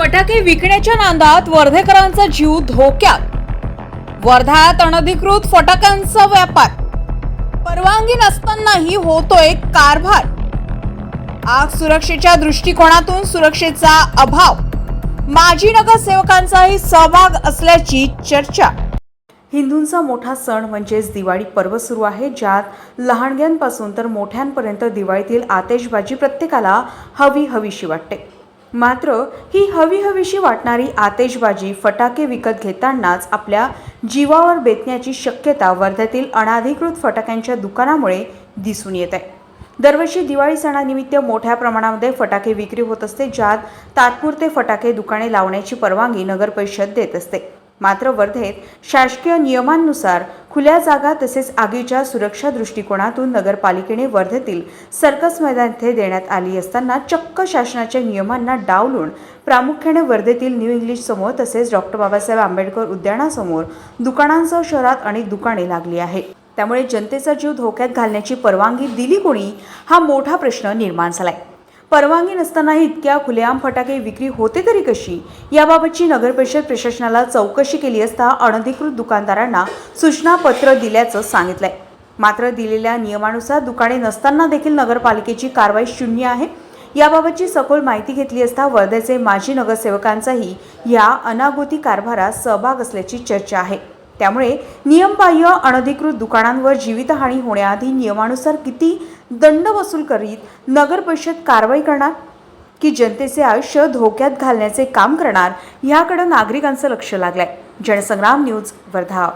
फटाके विकण्याच्या नांदात वर्धेकरांचा जीव धोक्यात. वर्ध्यात अनधिकृत फटाक्यांचा व्यापार. परवानगी नसतानाही होतोय कारभार. आग सुरक्षेच्या दृष्टिकोनातून सुरक्षेचा अभाव. माजी नगरसेवकांचाही सहभाग असल्याची चर्चा. हिंदूंचा मोठा सण म्हणजेच दिवाळी पर्व सुरू आहे ज्यात लहानग्यांपासून तर मोठ्यांपर्यंत दिवाळीतील आतेशबाजी प्रत्येकाला हवी हवीशी वाटते. मात्र ही हवी हवीशी वाटणारी आतेशबाजी फटाके विकत घेतानाच आपल्या जीवावर बेतण्याची शक्यता वर्ध्यातील अनाधिकृत फटाक्यांच्या दुकानामुळे दिसून येत आहे. दरवर्षी दिवाळी सणानिमित्त मोठ्या प्रमाणामध्ये फटाके विक्री होत असते ज्यात तात्पुरते फटाके दुकाने लावण्याची परवानगी नगर परिषद देत असते. मात्र वर्धेत शासकीय नियमांनुसार खुल्या जागा तसेच आगीच्या सुरक्षा दृष्टिकोनातून नगरपालिकेने वर्धेतील सर्कस मैदान येथे देण्यात आली असताना चक्क शासनाच्या नियमांना डावलून प्रामुख्याने वर्धेतील न्यू इंग्लिश समोर तसेच डॉक्टर बाबासाहेब आंबेडकर उद्यानासमोर दुकानांसह शहरात अनेक दुकाने लागली आहेत. त्यामुळे जनतेचा जीव धोक्यात घालण्याची परवानगी दिली कोणी हा मोठा प्रश्न निर्माण झालाय. परवानगी नसतानाही इतक्या खुलेआम फटाके विक्री होते तरी कशी? याबाबतची नगरपरिषद प्रशासनाला चौकशी केली असता अनधिकृत दुकानदारांना सूचना पत्र दिल्याचं सांगितलंय. मात्र दिलेल्या नियमानुसार दुकाने नसताना देखील नगरपालिकेची कारवाई शून्य आहे. याबाबतची सखोल माहिती घेतली असता वर्ध्याचे माजी नगरसेवकांचाही या अनागोती कारभारात सहभाग असल्याची चर्चा आहे. त्यामुळे नियमबाह्य अनधिकृत दुकानांवर जीवितहानी होण्याआधी नियमानुसार किती दंड वसूल करीत नगर परिषद कारवाई करणार की जनतेचे आयुष्य धोक्यात घालण्याचे काम करणार याकडे नागरिकांचं लक्ष लागलंय. जनसंग्राम न्यूज वर्धा.